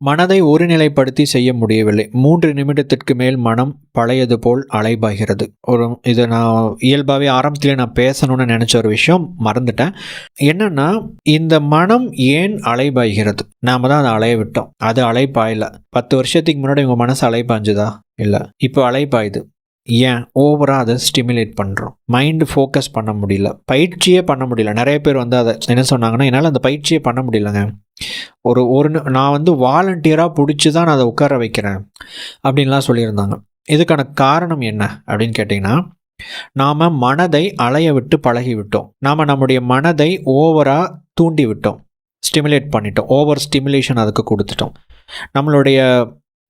மனதை ஒருநிலைப்படுத்தி செய்ய முடியவில்லை. மூன்று நிமிடத்திற்கு மேல் மனம் பழையது போல் அலைபாய்கிறது. ஒரு இது நான் இயல்பாகவே ஆரம்பத்திலே நான் பேசணும்னு நினச்ச ஒரு விஷயம் மறந்துட்டேன். என்னன்னா இந்த மனம் ஏன் அலைபாய்கிறது? நாம் தான் அதை அலைய விட்டோம். அது அலைப்பாயில பத்து வருஷத்துக்கு முன்னாடி உங்கள் மனசு அலைப்பாஞ்சுதா இல்லை. இப்போ அலைப்பாயுது ஏன் ஓவராக அதை ஸ்டிமுலேட் பண்ணுறோம் மைண்டு ஃபோக்கஸ் பண்ண முடியல. பயிற்சியே பண்ண முடியல. நிறைய பேர் வந்து அதை என்ன சொன்னாங்கன்னா என்னால் அந்த பயிற்சியே பண்ண முடியலங்க. ஒரு ஒரு நான் வந்து வாலண்டியராக பிடிச்சி தான் நான் அதை உட்கார வைக்கிறேன். அப்படின்லாம் சொல்லியிருந்தாங்க. இதுக்கான காரணம் என்ன அப்படின்னு கேட்டிங்கன்னா நாம் மனதை அலைய விட்டு பழகி விட்டோம் நாம் நம்முடைய மனதை ஓவராக தூண்டி விட்டோம் ஸ்டிமுலேட் பண்ணிட்டோம். ஓவர் ஸ்டிமுலேஷன் அதுக்கு கொடுத்துட்டோம். நம்மளுடைய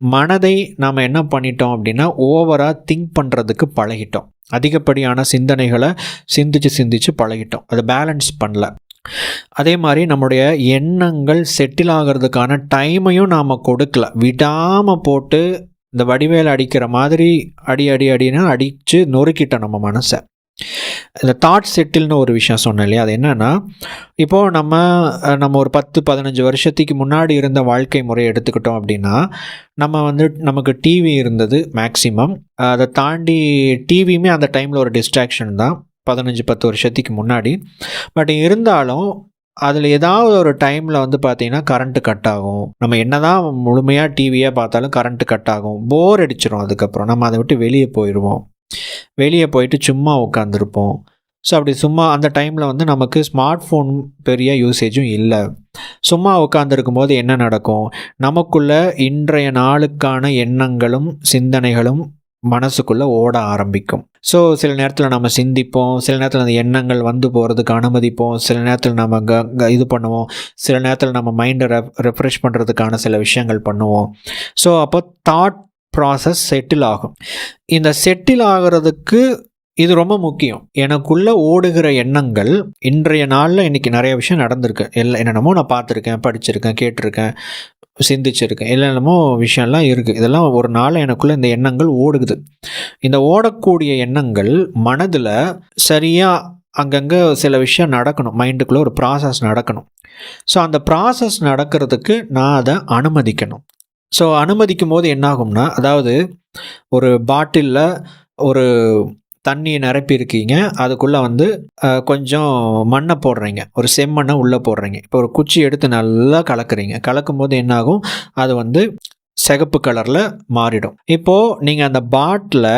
மனதை நாம் என்ன பண்ணிட்டோம் அப்படின்னா ஓவராக திங்க் பண்ணுறதுக்கு பழகிட்டோம். அதிகப்படியான சிந்தனைகளை சிந்திச்சு சிந்திச்சு பழகிட்டோம். அதை பேலன்ஸ் பண்ணல. அதே மாதிரி நம்முடைய எண்ணங்கள் செட்டில் ஆகிறதுக்கான டைமையும் நாம் கொடுக்கல. விடாமல் போட்டு இந்த வடிவேல் அடிக்கிற மாதிரி அடி அடி அடின்னு அடித்து நொறுக்கிட்டோம் நம்ம மனசை. இந்த தாட் செட்டில்னு ஒரு விஷயம் சொன்னேன் இல்லையா? அது என்னென்னா இப்போது நம்ம நம்ம ஒரு பத்து பதினஞ்சு வருஷத்துக்கு முன்னாடி இருந்த வாழ்க்கை முறையை எடுத்துக்கிட்டோம் அப்படின்னா நம்ம வந்து நமக்கு டிவி இருந்தது மேக்ஸிமம் அதை தாண்டி டிவியுமே அந்த டைமில் ஒரு டிஸ்ட்ராக்ஷன் தான் பதினஞ்சு பத்து வருஷத்துக்கு முன்னாடி. பட் இருந்தாலும் அதில் ஏதாவது ஒரு டைமில் வந்து பார்த்திங்கன்னா கரண்ட்டு கட் ஆகும். நம்ம என்னதான் முழுமையாக டிவியாக பார்த்தாலும் கரண்ட்டு கட் ஆகும். போர் அடிச்சிடும் அதுக்கப்புறம். நம்ம அதை விட்டு வெளியே போயிடுவோம். வெளியே போயிட்டு சும்மா உட்காந்துருப்போம் ஸோ அப்படி சும்மா அந்த டைமில் வந்து நமக்கு ஸ்மார்ட் ஃபோன் பெரிய யூசேஜும் இல்லை. சும்மா உட்காந்துருக்கும் போது என்ன நடக்கும்? நமக்குள்ள இன்றைய நாளுக்கான எண்ணங்களும் சிந்தனைகளும் மனசுக்குள்ளே ஓட ஆரம்பிக்கும். ஸோ சில நேரத்தில் நம்ம சிந்திப்போம் சில நேரத்தில் அந்த எண்ணங்கள் வந்து போகிறதுக்கு அனுமதிப்போம் சில நேரத்தில் நம்ம க இது பண்ணுவோம் சில நேரத்தில் நம்ம மைண்டை ரெஃப் ரெஃப்ரெஷ் பண்ணுறதுக்கான சில விஷயங்கள் பண்ணுவோம். ஸோ அப்போ தாட் ப்ராசஸ் செட்டில் ஆகும். இந்த செட்டில் ஆகிறதுக்கு இது ரொம்ப முக்கியம். எனக்குள்ளே ஓடுகிற எண்ணங்கள் இன்றைய நாளில் இன்றைக்கி நிறைய விஷயம் நடந்திருக்கு. எல்லாம் என்னென்னமோ நான் பார்த்துருக்கேன் படிச்சிருக்கேன் கேட்டிருக்கேன் சிந்திச்சிருக்கேன் என்னென்னமோ விஷயம்லாம் இருக்குது இதெல்லாம் ஒரு நாள் எனக்குள்ளே இந்த எண்ணங்கள் ஓடுகுது. இந்த ஓடக்கூடிய எண்ணங்கள் மனதில் சரியாக அங்கங்கே சில விஷயம் நடக்கணும். மைண்டுக்குள்ளே ஒரு ப்ராசஸ் நடக்கணும். ஸோ அந்த ப்ராசஸ் நடக்கிறதுக்கு நான் அதை அனுமதிக்கணும். ஸோ அனுமதிக்கும் போது என்னாகும்னா அதாவது ஒரு பாட்டிலில் ஒரு தண்ணியை நிரப்பியிருக்கீங்க. அதுக்குள்ளே வந்து கொஞ்சம் மண்ணை போடுறீங்க. ஒரு செம்மண்ணை உள்ளே போடுறீங்க. இப்போ ஒரு குச்சி எடுத்து நல்லா கலக்குறீங்க. கலக்கும் போது என்னாகும்? அது வந்து சிகப்பு கலரில் மாறிடும். இப்போது நீங்கள் அந்த பாட்டில்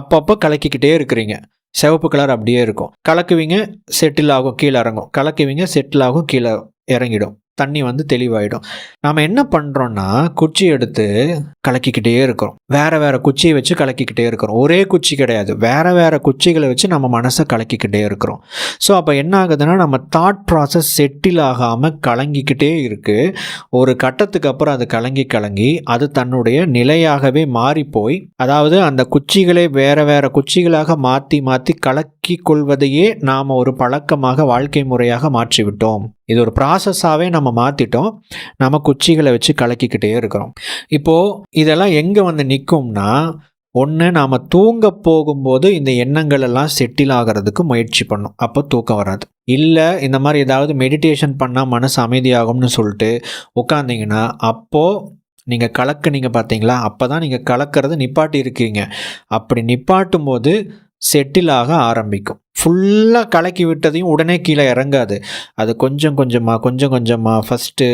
அப்பப்போ கலக்கிக்கிட்டே இருக்கிறீங்க. சிவப்பு கலர் அப்படியே இருக்கும். கலக்குவீங்க செட்டில் ஆகும் கீழே இறங்கும். கலக்குவீங்க செட்டில் ஆகும் கீழே இறங்கிடும். தண்ணி வந்து தெளிவாயிடும். நாம் என்ன பண்ணுறோன்னா குச்சி எடுத்து கலக்கிக்கிட்டே இருக்கிறோம். வேறு வேறு குச்சியை வச்சு கலக்கிக்கிட்டே இருக்கிறோம். ஒரே குச்சி கிடையாது. வேறு வேறு குச்சிகளை வச்சு நம்ம மனசை கலக்கிக்கிட்டே இருக்கிறோம். ஸோ அப்போ என்ன ஆகுதுன்னா நம்ம தாட் ப்ராசஸ் செட்டில் ஆகாமல் கலங்கிக்கிட்டே இருக்குது ஒரு கட்டத்துக்கு அப்புறம் அது கலங்கி கலங்கி அது தன்னுடைய நிலையாகவே மாறி போய் அதாவது அந்த குச்சிகளை வேறு வேறு குச்சிகளாக மாற்றி மாற்றி கலக்கி கொள்வதையே நாம் ஒரு பழக்கமாக வாழ்க்கை முறையாக மாற்றிவிட்டோம். இது ஒரு ப்ராசஸாகவே நம்ம மாற்றிட்டோம் நம்ம குச்சிகளை வச்சு கலக்கிக்கிட்டே இருக்கிறோம். இப்போது இதெல்லாம் எங்கே வந்து நிற்கும்னா ஒன்று நாம் தூங்க போகும்போது இந்த எண்ணங்கள் எல்லாம் செட்டில் ஆகிறதுக்கு முயற்சி பண்ணும். அப்போ தூக்கம் வராது. இல்லை இந்த மாதிரி ஏதாவது மெடிடேஷன் பண்ணால் மனசு அமைதியாகும்னு சொல்லிட்டு உட்காந்திங்கன்னா அப்போது நீங்கள் கலக்குனீங்க பார்த்தீங்களா அப்போ தான் நீங்கள் கலக்கிறது நிப்பாட்டி இருக்கீங்க அப்படி நிப்பாட்டும் போது செட்டில் ஆக ஆரம்பிக்கும். ஃபுல்லாக கலக்கி விட்டதையும் உடனே கீழே இறங்காது. அது கொஞ்சம் கொஞ்சமாக கொஞ்சம் கொஞ்சமாக ஃபஸ்ட்டு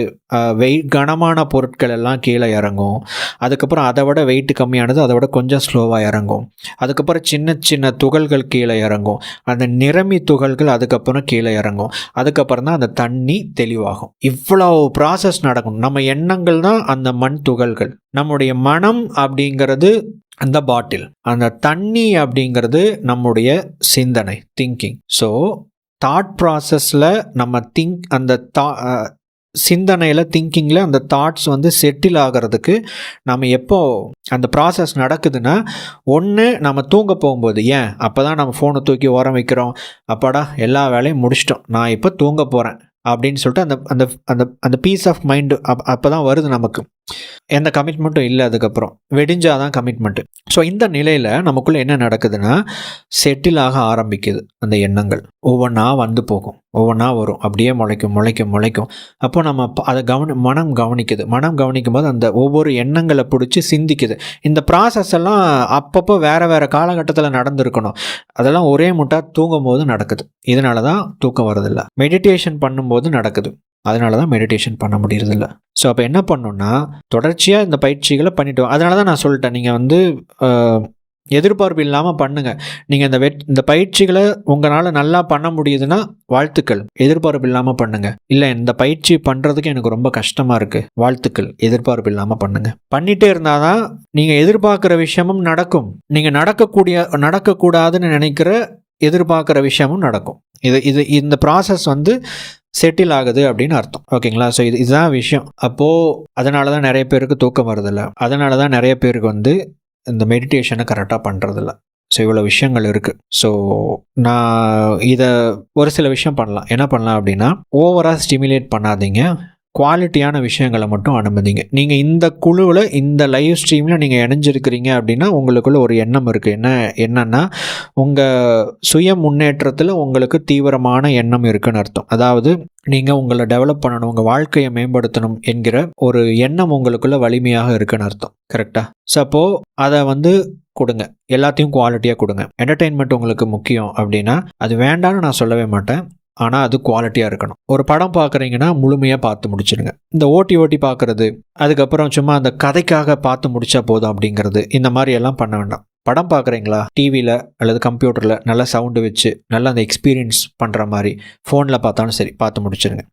வெயிட் கனமான பொருட்கள் எல்லாம் கீழே இறங்கும். அதுக்கப்புறம் அதை விட வெயிட் கம்மியானது அதை விட கொஞ்சம் ஸ்லோவாக இறங்கும். அதுக்கப்புறம் சின்ன சின்ன துகள்கள் கீழே இறங்கும். அந்த நிறமி துகள்கள் அதுக்கப்புறம் கீழே இறங்கும். அதுக்கப்புறம் தான் அந்த தண்ணி தெளிவாகும். இவ்வளோ ப்ராசஸ் நடக்கும். நம்ம எண்ணங்கள் தான் அந்த மண் துகள்கள். நம்முடைய மனம் அப்படிங்கிறது அந்த பாட்டில். அந்த தண்ணி அப்படிங்கிறது நம்முடைய சிந்தனை திங்கிங் ஸோ தாட் ப்ராசஸில் நம்ம திங்க் அந்த தா சிந்தனையில் திங்கிங்கில் அந்த தாட்ஸ் வந்து செட்டில் ஆகிறதுக்கு நம்ம எப்போ அந்த ப்ராசஸ் நடக்குதுன்னா ஒன்று நம்ம தூங்க போகும்போது. ஏன்? அப்போ தான் நம்ம ஃபோனை தூக்கி ஓரம் வைக்கிறோம். அப்பாடா எல்லா வேலையும் முடிச்சிட்டோம். நான் இப்போ தூங்க போகிறேன் அப்படின்னு சொல்லிட்டு அந்த அந்த அந்த அந்த பீஸ் ஆஃப் மைண்டு அப் அப்போ தான் வருது நமக்கு. எந்த கமிட்மெண்ட்டும் இல்லை அதுக்கப்புறம். வெடிஞ்சாதான் கமிட்மெண்ட்டு ஸோ இந்த நிலையில் நமக்குள்ளே என்ன நடக்குதுன்னா செட்டில் ஆக ஆரம்பிக்குது அந்த எண்ணங்கள். ஒவ்வொன்றா வந்து போகும். ஒவ்வொன்றா வரும். அப்படியே முளைக்கும் முளைக்கும் முளைக்கும். அப்போ நம்ம அதை கவனி மனம் கவனிக்குது. மனம் கவனிக்கும் போது அந்த ஒவ்வொரு எண்ணங்களை பிடிச்சி சிந்திக்குது. இந்த ப்ராசஸ் எல்லாம் அப்பப்போ வேறு வேறு காலகட்டத்தில் நடந்திருக்கணும். அதெல்லாம் ஒரே முட்டா தூங்கும் போது நடக்குது. இதனால தான் தூக்கம் வரதில்லை மெடிடேஷன் பண்ணும்போது நடக்குது. அதனால தான் மெடிடேஷன் பண்ண முடியறதில்ல. ஸோ அப்போ என்ன பண்ணணும்னா தொடர்ச்சியாக இந்த பயிற்சிகளை பண்ணிவிட்டு அதனால தான் நான் சொல்லிட்டேன் நீங்கள் வந்து எதிர்பார்ப்பு இல்லாமல் பண்ணுங்கள் நீங்கள் இந்த வெட் இந்த பயிற்சிகளை உங்களால் நல்லா பண்ண முடியுதுன்னா வாழ்த்துக்கள். எதிர்பார்ப்பு இல்லாமல் பண்ணுங்கள் இல்லை இந்த பயிற்சி பண்ணுறதுக்கு எனக்கு ரொம்ப கஷ்டமாக இருக்குது வாழ்த்துக்கள். எதிர்பார்ப்பு இல்லாமல் பண்ணுங்கள் பண்ணிகிட்டே இருந்தால் தான் நீங்கள் எதிர்பார்க்குற விஷயமும் நடக்கும். நீங்கள் நடக்கக்கூடிய நடக்கக்கூடாதுன்னு நினைக்கிற எதிர்பார்க்குற விஷயமும் நடக்கும். இது இது இந்த ப்ராசஸ் வந்து செட்டில் ஆகுது அப்படின்னு அர்த்தம். ஓகேங்களா? ஸோ இது இதுதான் விஷயம். அப்போது அதனால தான் நிறைய பேருக்கு தூக்கம் வருதில்ல. அதனால தான் நிறைய பேருக்கு வந்து இந்த மெடிடேஷனை கரெக்டாக பண்ணுறதில்ல ஸோ இவ்வளோ விஷயங்கள் இருக்குது ஸோ நான் இதை ஒரு சில விஷயம் பண்ணலாம். என்ன பண்ணலாம் அப்படின்னா ஓவராக ஸ்டிமுலேட் பண்ணாதீங்க. குவாலிட்டியான விஷயங்களை மட்டும் அனுமதிங்க. நீங்கள் இந்த குழுவில் இந்த லைவ் ஸ்ட்ரீமில் நீங்கள் இணைஞ்சிருக்கிறீங்க அப்படின்னா உங்களுக்குள்ள ஒரு எண்ணம் இருக்குது என்ன என்னென்னா உங்கள் சுய முன்னேற்றத்தில் உங்களுக்கு தீவிரமான எண்ணம் இருக்குன்னு அர்த்தம். அதாவது நீங்கள் உங்களை டெவலப் பண்ணணும் உங்கள் வாழ்க்கையை மேம்படுத்தணும் என்கிற ஒரு எண்ணம் உங்களுக்குள்ள வலிமையாக இருக்குன்னு அர்த்தம். கரெக்டாக ஸோ அப்போது அதை வந்து கொடுங்க. எல்லாத்தையும் குவாலிட்டியாக கொடுங்க. என்டர்டெயின்மெண்ட் உங்களுக்கு முக்கியம் அப்படின்னா அது வேண்டாம்னு நான் சொல்லவே மாட்டேன். ஆனால் அது குவாலிட்டியாக இருக்கணும். ஒரு படம் பார்க்குறீங்கன்னா முழுமையாக பார்த்து முடிச்சிடுங்க இந்த ஓட்டி ஓட்டி பார்க்குறது அதுக்கப்புறம் சும்மா அந்த கதைக்காக பார்த்து முடிச்சா போதும் அப்படிங்கிறது இந்த மாதிரி எல்லாம் பண்ண வேண்டாம். படம் பார்க்குறீங்களா? டிவியில் அல்லது கம்ப்யூட்டரில் நல்லா சவுண்டு வச்சு நல்லா அந்த எக்ஸ்பீரியன்ஸ் பண்ணுற மாதிரி ஃபோனில் பார்த்தாலும் சரி பார்த்து முடிச்சிருங்க.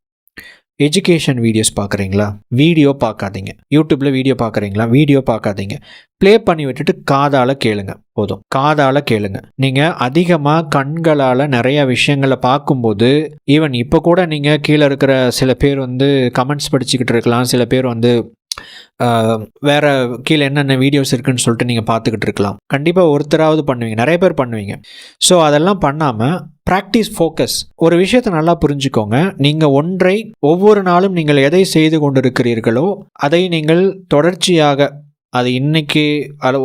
எஜுகேஷன் வீடியோஸ் பார்க்குறீங்களா? வீடியோ பார்க்காதீங்க. யூடியூப்பில் வீடியோ பார்க்குறீங்களா? வீடியோ பார்க்காதீங்க. ப்ளே பண்ணி விட்டுட்டு காதால் கேளுங்க. போதும். காதால் கேளுங்க. நீங்கள் அதிகமாக கண்களால் நிறையா விஷயங்களை பார்க்கும்போது ஈவன் இப்போ கூட நீங்கள் கீழே இருக்கிற சில பேர் வந்து கமெண்ட்ஸ் படிச்சுக்கிட்டு இருக்கலாம். சில பேர் வந்து வேறு வேற கீழே என்னென்ன வீடியோஸ் இருக்குன்னு சொல்லிட்டு நீங்கள் பார்த்துக்கிட்டு இருக்கலாம். கண்டிப்பாக ஒருத்தராவது பண்ணுவீங்க. நிறைய பேர் பண்ணுவீங்க. ஸோ அதெல்லாம் பண்ணாமல் ப்ராக்டிஸ் ஃபோக்கஸ் ஒரு விஷயத்தை நல்லா புரிஞ்சுக்கோங்க. நீங்கள் ஒன்றை ஒவ்வொரு நாளும் நீங்கள் எதை செய்து கொண்டிருக்கிறீர்களோ அதை நீங்கள் தொடர்ச்சியாக அது இன்னைக்கு அது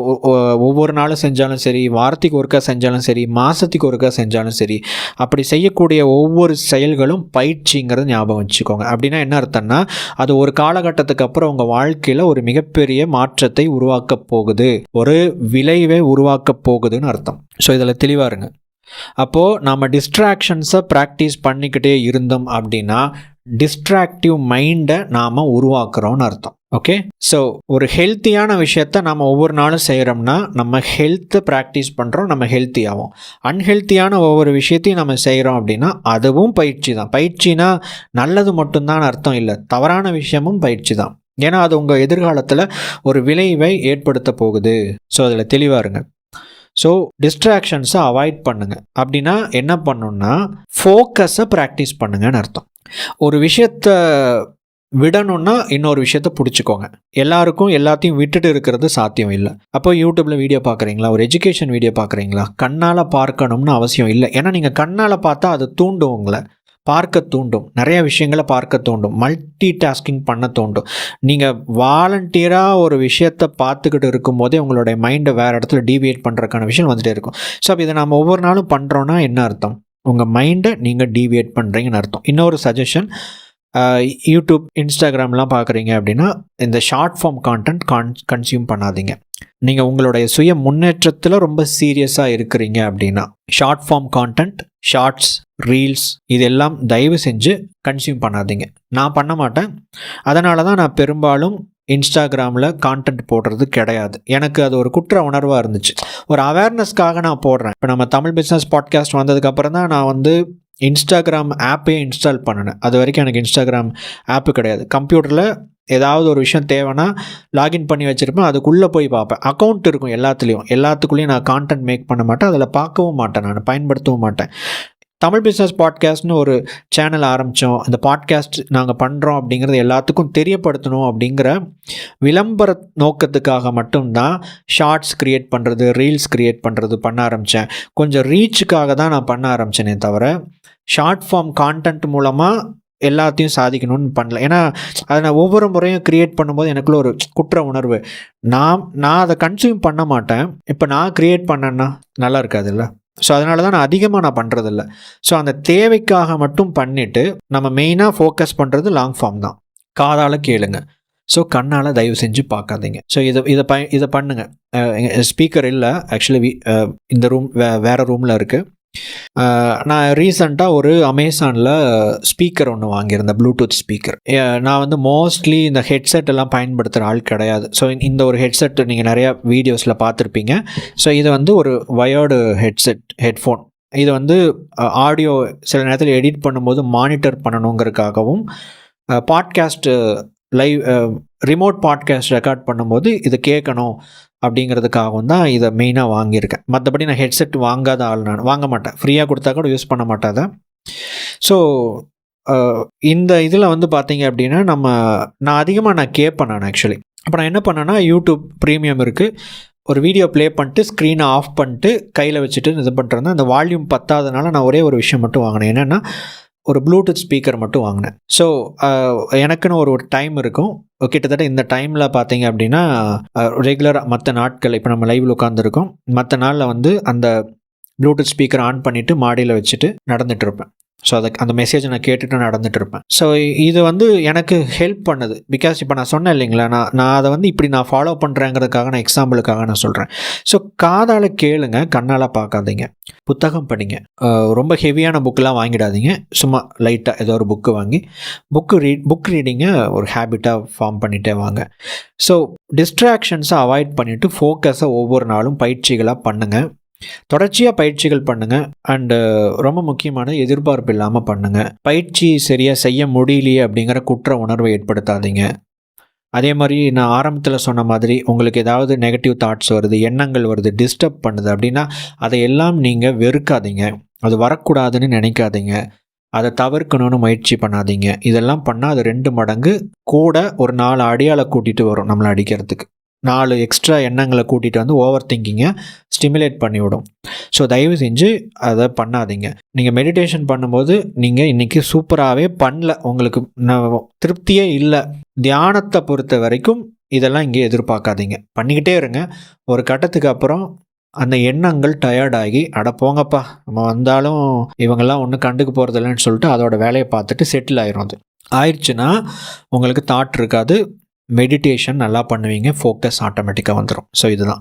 ஒவ்வொரு நாளும் செஞ்சாலும் சரி வாரத்துக்கு ஒருக்கா செஞ்சாலும் சரி மாதத்துக்கு ஒருக்கா செஞ்சாலும் சரி அப்படி செய்யக்கூடிய ஒவ்வொரு செயல்களும் பயிற்சிங்கிறத ஞாபகம் வச்சுக்கோங்க. அப்படின்னா என்ன அர்த்தம்னா அது ஒரு காலகட்டத்துக்கு அப்புறம் உங்கள் வாழ்க்கையில் ஒரு மிகப்பெரிய மாற்றத்தை உருவாக்கப் போகுது. ஒரு விளைவை உருவாக்கப் போகுதுன்னு அர்த்தம். ஸோ இதில் தெளிவாக இருங்க. அப்போது நம்ம டிஸ்ட்ராக்ஷன்ஸை ப்ராக்டிஸ் பண்ணிக்கிட்டே இருந்தோம் அப்படின்னா டிஸ்ட்ராக்டிவ் மைண்டை நாம் உருவாக்குறோம்னு அர்த்தம். ஓகே ஸோ ஒரு ஹெல்த்தியான விஷயத்த நம்ம ஒவ்வொரு நாளும் செய்கிறோம்னா நம்ம ஹெல்த்தை ப்ராக்டிஸ் பண்ணுறோம் நம்ம ஹெல்த்தியாகவும் அன்ஹெல்த்தியான ஒவ்வொரு விஷயத்தையும் நம்ம செய்கிறோம் அப்படின்னா அதுவும் பயிற்சி தான். பயிற்சினா நல்லது மட்டும்தான் அர்த்தம் இல்லை. தவறான விஷயமும் பயிற்சி தான். ஏன்னா அது உங்கள் எதிர்காலத்தில் ஒரு விளைவை ஏற்படுத்த போகுது. ஸோ அதில் தெளிவாக இருங்க. ஸோ டிஸ்ட்ராக்ஷன்ஸை அவாய்ட் பண்ணுங்கள் அப்படின்னா என்ன பண்ணணும்னா ஃபோக்கஸை ப்ராக்டிஸ் பண்ணுங்கன்னு அர்த்தம். ஒரு விஷயத்த விடணும்னா இன்னொரு விஷயத்த பிடிச்சிக்கோங்க. எல்லாருக்கும் எல்லாத்தையும் விட்டுட்டு இருக்கிறது சாத்தியம் இல்லை. அப்போ யூடியூப்பில் வீடியோ பார்க்குறீங்களா ஒரு எஜுகேஷன் வீடியோ பார்க்குறீங்களா கண்ணால் பார்க்கணும்னு அவசியம் இல்லை. ஏன்னா நீங்கள் கண்ணால் பார்த்தா அது தூண்டும் உங்களை பார்க்க தூண்டும். நிறைய விஷயங்களை பார்க்க தூண்டும். மல்டி டாஸ்கிங் பண்ண தூண்டும். நீங்கள் வாலண்டியராக ஒரு விஷயத்தை பார்த்துக்கிட்டு இருக்கும்போதே உங்களுடைய மைண்டை வேறு இடத்துல டீவியேட் பண்ணுறதுக்கான விஷயம் வந்துகிட்டே இருக்கும். ஸோ அப்போ இதை நம்ம ஒவ்வொரு நாளும் பண்ணுறோன்னா என்ன அர்த்தம்? உங்கள் மைண்டை நீங்கள் டீவியேட் பண்ணுறீங்கன்னு அர்த்தம். இன்னொரு சஜஷன் யூடியூப் இன்ஸ்டாகிராம்லாம் பார்க்குறீங்க அப்படின்னா இந்த short form content con consume பண்ணாதீங்க. நீங்கள் உங்களுடைய சுய முன்னேற்றத்தில் ரொம்ப சீரியஸாக இருக்கிறீங்க அப்படின்னா short form content shorts reels இதெல்லாம் தயவு செஞ்சு கன்சியூம் பண்ணாதீங்க. நான் பண்ண மாட்டேன். அதனால தான் நான் பெரும்பாலும் இன்ஸ்டாகிராமில் கான்டென்ட் போடுறது கிடையாது. எனக்கு அது ஒரு குற்ற உணர்வாக இருந்துச்சு. ஒரு அவேர்னஸ்க்காக நான் போடுறேன். இப்போ நம்ம தமிழ் பிஸ்னஸ் பாட்காஸ்ட் வந்ததுக்கப்புறம் தான் நான் வந்து இன்ஸ்டாகிராம் ஆப்பே இன்ஸ்டால் பண்ணினேன். அது வரைக்கும் எனக்கு இன்ஸ்டாகிராம் ஆப்பு கிடையாது. கம்ப்யூட்டரில் ஏதாவது ஒரு விஷயம் தேவைன்னா லாகின் பண்ணி வச்சுருப்பேன். அதுக்குள்ளே போய் பார்ப்பேன். அக்கௌண்ட் இருக்கும் எல்லாத்துலேயும். எல்லாத்துக்குள்ளேயும் நான் கான்டென்ட் மேக் பண்ண மாட்டேன். அதில் பார்க்கவும் மாட்டேன். நான் பயன்படுத்தவும் மாட்டேன். தமிழ் பிஸ்னஸ் பாட்காஸ்ட்னு ஒரு சேனல் ஆரம்பித்தோம் அந்த பாட்காஸ்ட் நாங்கள் பண்ணுறோம் அப்படிங்கிறது எல்லாத்துக்கும் தெரியப்படுத்தணும் அப்படிங்கிற விளம்பர நோக்கத்துக்காக மட்டும்தான் ஷார்ட்ஸ் க்ரியேட் பண்ணுறது ரீல்ஸ் க்ரியேட் பண்ணுறது பண்ண ஆரம்பித்தேன் கொஞ்சம் ரீச்சுக்காக தான் நான் பண்ண ஆரம்பித்தேனே தவிர ஷார்ட் ஃபார்ம் கான்டென்ட் மூலமாக எல்லாத்தையும் சாதிக்கணும்னு பண்ணல. ஏன்னா அதை நான் ஒவ்வொரு முறையும் க்ரியேட் பண்ணும்போது எனக்குள்ள ஒரு குற்ற உணர்வு. நான் நான் அதை கன்சியூம் பண்ண மாட்டேன். இப்போ நான் க்ரியேட் பண்ணேன்னா நல்லா இருக்காதுல்ல? ஸோ அதனால தான் நான் அதிகமாக நான் பண்ணுறதில்ல ஸோ அந்த தேவைக்காக மட்டும் பண்ணிவிட்டு நம்ம மெயினாக ஃபோக்கஸ் பண்ணுறது லாங் ஃபார்ம் தான். காதால் கேளுங்க. ஸோ கண்ணால் தயவு செஞ்சு பார்க்காதீங்க. ஸோ இதை இதை ப இதை பண்ணுங்கள் ஸ்பீக்கர் இல்லை. ஆக்சுவலி இந்த ரூம் வே வேறு ரூமில் இருக்குது நான் ரீசண்டாக ஒரு அமேசானில் ஸ்பீக்கர் ஒன்று வாங்கியிருந்தேன் ப்ளூடூத் ஸ்பீக்கர் நான் வந்து மோஸ்ட்லி இந்த ஹெட்செட் எல்லாம் பயன்படுத்துகிற ஆள் கிடையாது. ஸோ இந்த ஒரு ஹெட்செட் நீங்கள் நிறையா வீடியோஸில் பார்த்துருப்பீங்க. ஸோ இது வந்து ஒரு வயர்டு ஹெட்செட் ஹெட்ஃபோன் இது வந்து ஆடியோ சில நேரத்தில் எடிட் பண்ணும்போது monitor பண்ணணுங்கிறதுக்காகவும் podcast live remote podcast record பண்ணும்போது இதை கேட்கணும். அப்படிங்கிறதுக்காகவும் தான் இதை மெயினாக வாங்கியிருக்கேன். மற்றபடி நான் ஹெட்செட் வாங்காத ஆள் நான் வாங்க மாட்டேன். ஃப்ரீயாக கொடுத்தா கூட யூஸ் பண்ண மாட்டாத ஸோ இந்த இதில் வந்து பார்த்தீங்க அப்படின்னா நம்ம நான் அதிகமாக நான் கேட்பேன் நான் ஆக்சுவலி அப்போ நான் என்ன பண்ணேன்னா யூடியூப் ப்ரீமியம் இருக்குது ஒரு வீடியோ ப்ளே பண்ணிட்டு ஸ்க்ரீனை ஆஃப் பண்ணிட்டு கையில் வச்சுட்டு இது பண்ணுறேன் அந்த வால்யூம் பத்தாதனால நான் ஒரே ஒரு விஷயம் மட்டும் வாங்கினேன். என்னென்னா ஒரு ப்ளூடூத் ஸ்பீக்கர் மட்டும் வாங்கினேன். ஸோ எனக்குன்னு ஒரு ஒரு டைம் இருக்கும். கிட்டத்தட்ட இந்த டைமில் பார்த்தீங்க அப்படின்னா ரெகுலராக மற்ற நாட்கள் இப்போ நம்ம லைவில் உட்காந்துருக்கோம் மற்ற நாளில் வந்து அந்த ப்ளூடூத் ஸ்பீக்கர் ஆன் பண்ணிவிட்டு மாடியில் வச்சுட்டு நடந்துகிட்ருப்பேன் இருப்பேன். ஸோ அதை அந்த மெசேஜை நான் கேட்டுட்டு நடந்துட்டு இருப்பேன் ஸோ இது வந்து எனக்கு ஹெல்ப் பண்ணுது. பிகாஸ் இப்போ நான் சொன்னேன் இல்லைங்களா நான் நான் அதை வந்து இப்படி நான் ஃபாலோ பண்ணுறேங்கிறதுக்காக நான் எக்ஸாம்பிளுக்காக நான் சொல்கிறேன் ஸோ காதால் கேளுங்க கண்ணால் பார்க்காதீங்க. புத்தகம் படிங்க. ரொம்ப ஹெவியான புக்கெலாம் வாங்கிடாதீங்க. சும்மா லைட்டாக ஏதோ ஒரு புக்கு வாங்கி புக்கு ரீட் புக் ரீடிங்கை ஒரு ஹேபிட்டாக ஃபார்ம் பண்ணிகிட்டே வாங்க. ஸோ டிஸ்ட்ராக்ஷன்ஸை அவாய்ட் பண்ணிவிட்டு ஃபோக்கஸை ஒவ்வொரு நாளும் பயிற்சிகளாக பண்ணுங்கள் தொடர்ச்சியாக பயிற்சிகள் பண்ணுங்கள் அண்டு uh, ரொம்ப முக்கியமான எதிர்பார்ப்பு இல்லாமல் பண்ணுங்கள் பயிற்சி சரியாக செய்ய முடியலையே அப்படிங்கிற குற்ற உணர்வை ஏற்படுத்தாதீங்க. அதே மாதிரி நான் ஆரம்பத்தில் சொன்ன மாதிரி உங்களுக்கு ஏதாவது நெகட்டிவ் தாட்ஸ் வருது எண்ணங்கள் வருது டிஸ்டர்ப் பண்ணுது அப்படின்னா அதையெல்லாம் நீங்கள் வெறுக்காதீங்க. அது வரக்கூடாதுன்னு நினைக்காதீங்க. அதை தவிர்க்கணும்னு முயற்சி பண்ணாதீங்க. இதெல்லாம் பண்ணால் அது ரெண்டு மடங்கு கூட ஒரு நாலு அடியால் கூட்டிகிட்டு வரும் நம்மளை அடிக்கிறதுக்கு. நாலு எக்ஸ்ட்ரா எண்ணங்களை கூட்டிகிட்டு வந்து ஓவர் திங்கிங்கை ஸ்டிமுலேட் பண்ணிவிடும் ஸோ தயவு செஞ்சு அதை பண்ணாதீங்க. நீங்கள் மெடிடேஷன் பண்ணும்போது நீங்கள் இன்றைக்கி சூப்பராகவே பண்ணல. உங்களுக்கு திருப்தியே இல்லை. தியானத்தை பொறுத்த வரைக்கும் இதெல்லாம் இங்கே எதிர்பார்க்காதீங்க. பண்ணிக்கிட்டே இருங்க. ஒரு கட்டத்துக்கு அப்புறம் அந்த எண்ணங்கள் டயர்டாகி அட போங்கப்பா நம்ம வந்தாலும் இவங்கெல்லாம் ஒன்றும் கண்டுக்கு போகிறதில்லன்னு சொல்லிட்டு அதோட வேலையை பார்த்துட்டு செட்டில் ஆயிரும் அது. ஆயிடுச்சுன்னா உங்களுக்கு தாட் இருக்காது. மெடிடேஷன் நல்லா பண்ணுவீங்க ஃபோக்கஸ் ஆட்டோமேட்டிக்காக வந்துடும் ஸோ இதுதான்.